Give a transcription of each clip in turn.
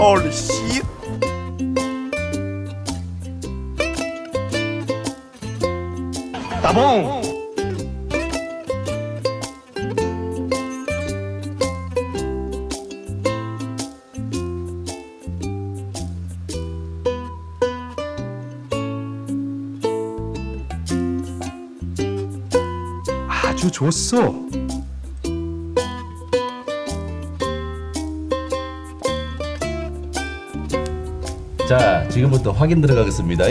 Shit. 따봉 아주 좋소 자, 지금부터 확인 들어가겠습니다.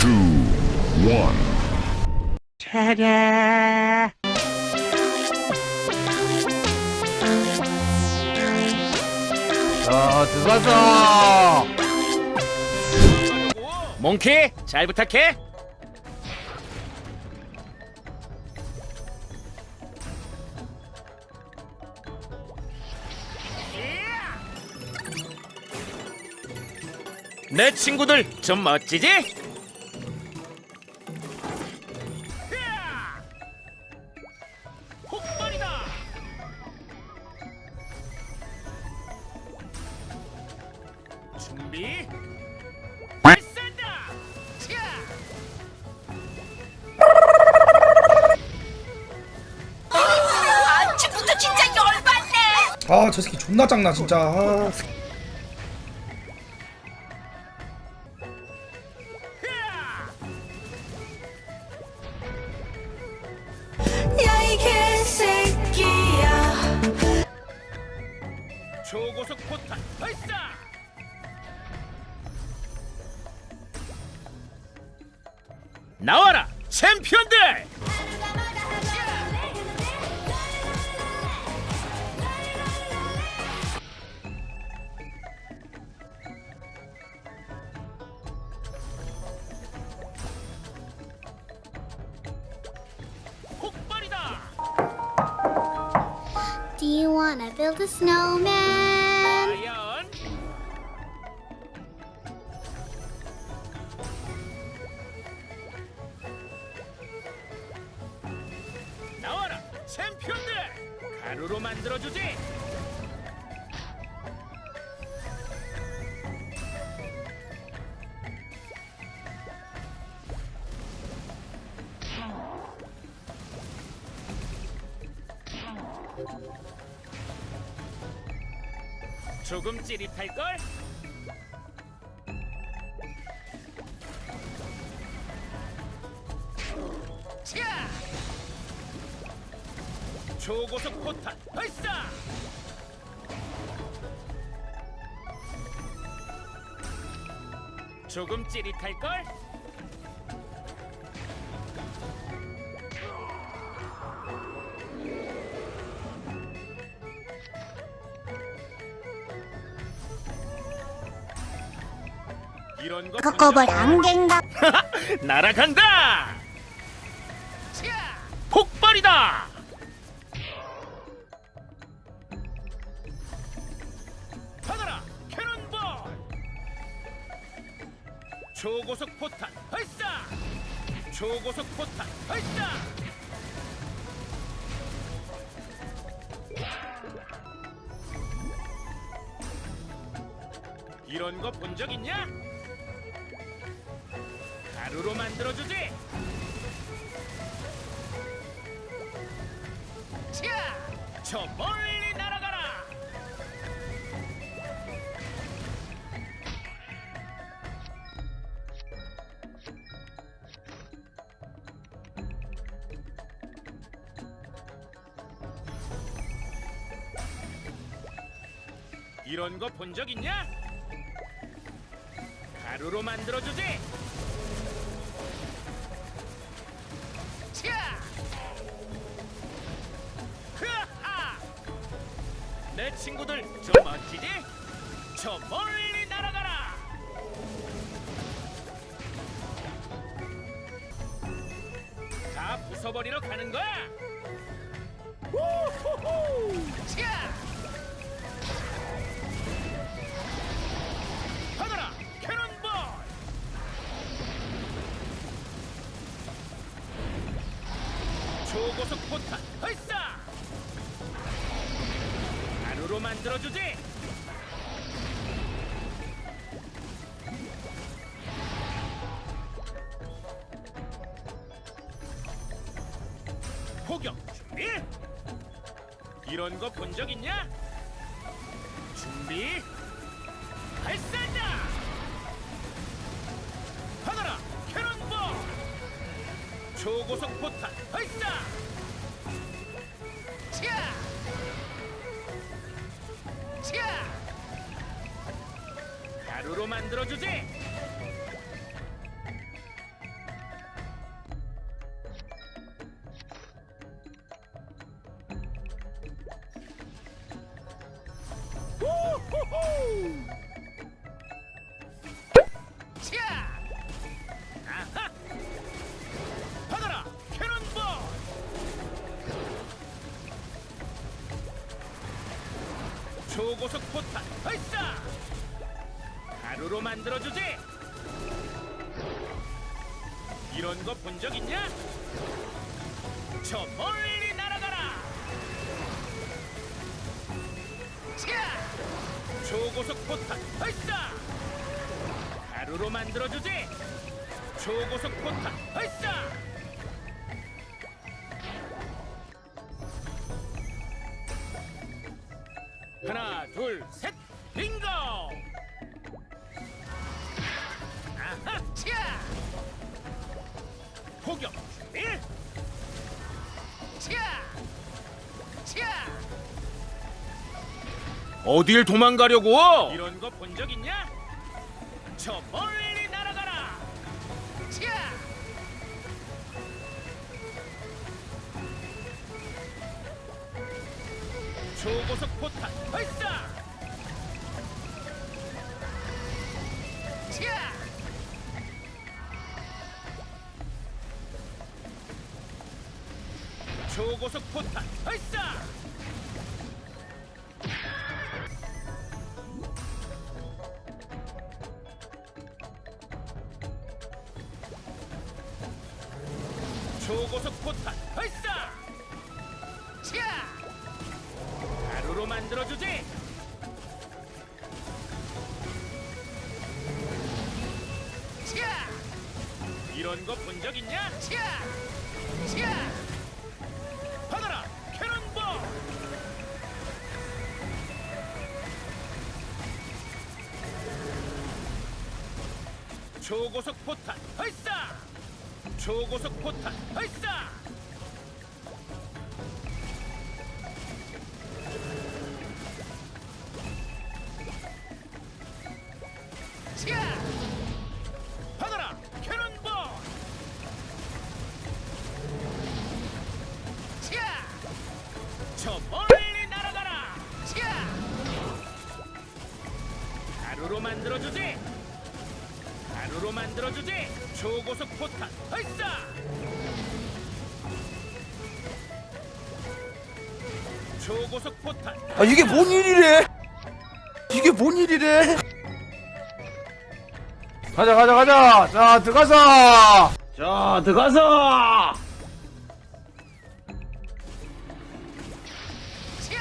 Two, one. 자 들어가자 몽키 잘 부탁해. 내 친구들 좀 멋지지? 아 저 새끼 존나 짱나 진짜 아. Build a snowman? 과연? 나와라 챔피언들! 가루로 만들어주지 찌릿할걸? 차! 초고속 포탄 발사! 조금 찌릿할걸? 이런 거 그거볼 안갱다 날아간다! 폭발이다! 받아라 캐논볼! 초고속 포탄 발사! 초고속 포탄 발사! 이런 거 본 적 있냐? 만들어주지! 차! 저 멀리 날아가라! 이런 거 본 적 있냐? 가루로 만들어주지! 내 친구들 저 멋지지? 저 멀리 날아가라. 다 부숴버리러 가는 거야. 우후후! 차! 받아라, 캐논볼! 초고속 포탄 가루로 만들어주지! 포격 준비! 이런 거 본 적 있냐? 준비 발사한다! 받아라 캐논볼! 초고속 포탄 발사! 차! 차! 가루로 만들어주지! 고속 포탄 발사! 가루로 만들어주지! 이런 거 본 적 있냐? 저 멀리 날아가라! 차! 초고속 포탄 발사! 가루로 만들어주지! 초고속 포탄 발사! 하나, 둘, 셋, 빙고! 아하, 차! 포격 준비! 차! 차! 어딜 도망가려고? 이런 거 본 적 있냐? 저 멀리 초고속 포탄 발사! 차! 초고속 포탄 발사! 초고속 포탄 발사! 이런 거 본 적 있냐? 차! 차! 받아라! 캐논볼! 초고속 포탄 발사! 초고속 포탄 발사! 초고속 포탄 아 이게 뭔 일이래? 이게 뭔 일이래? 가자 가자 가자 자 들어가서 자 들어가서 차!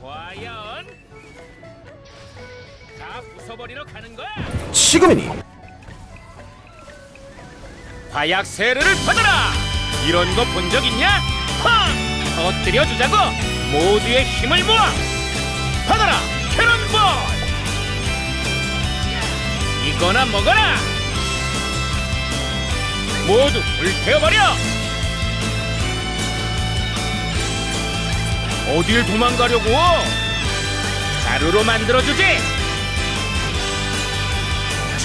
과연 다 부숴버리러 가는 거야? 지금이니 화약 세례를 받아라! 이런 거 본 적 있냐? 팡! 터뜨려 주자고! 모두의 힘을 모아! 받아라! 캐논볼! 이거나 먹어라! 모두 불태워버려! 어딜 도망가려고? 가루로 만들어주지!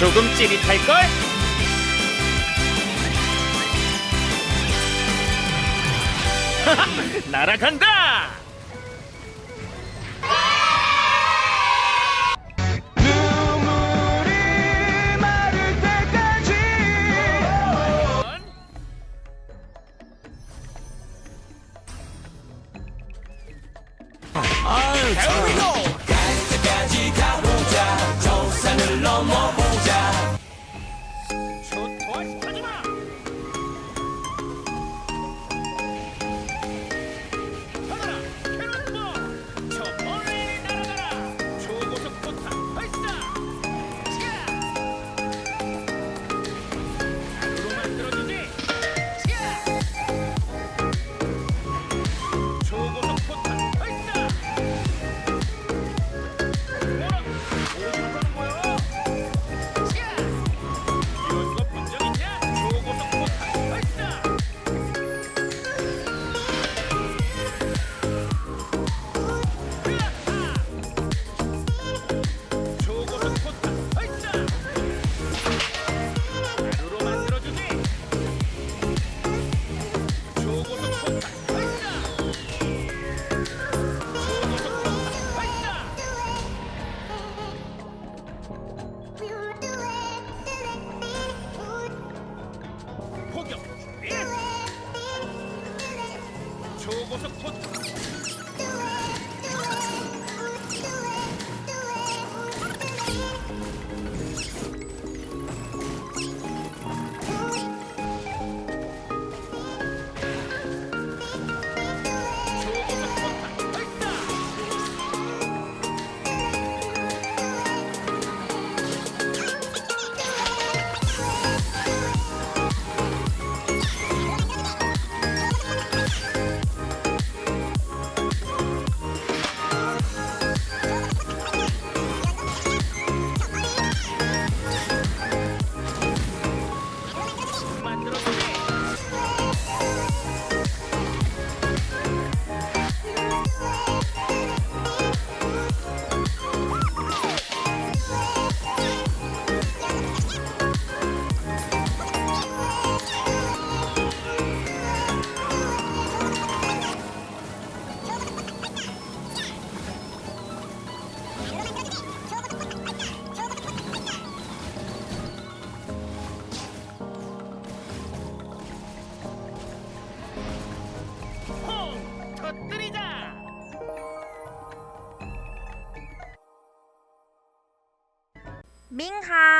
조금 찌릿할걸? 날아간다! 보석 토트. บิงค่ะ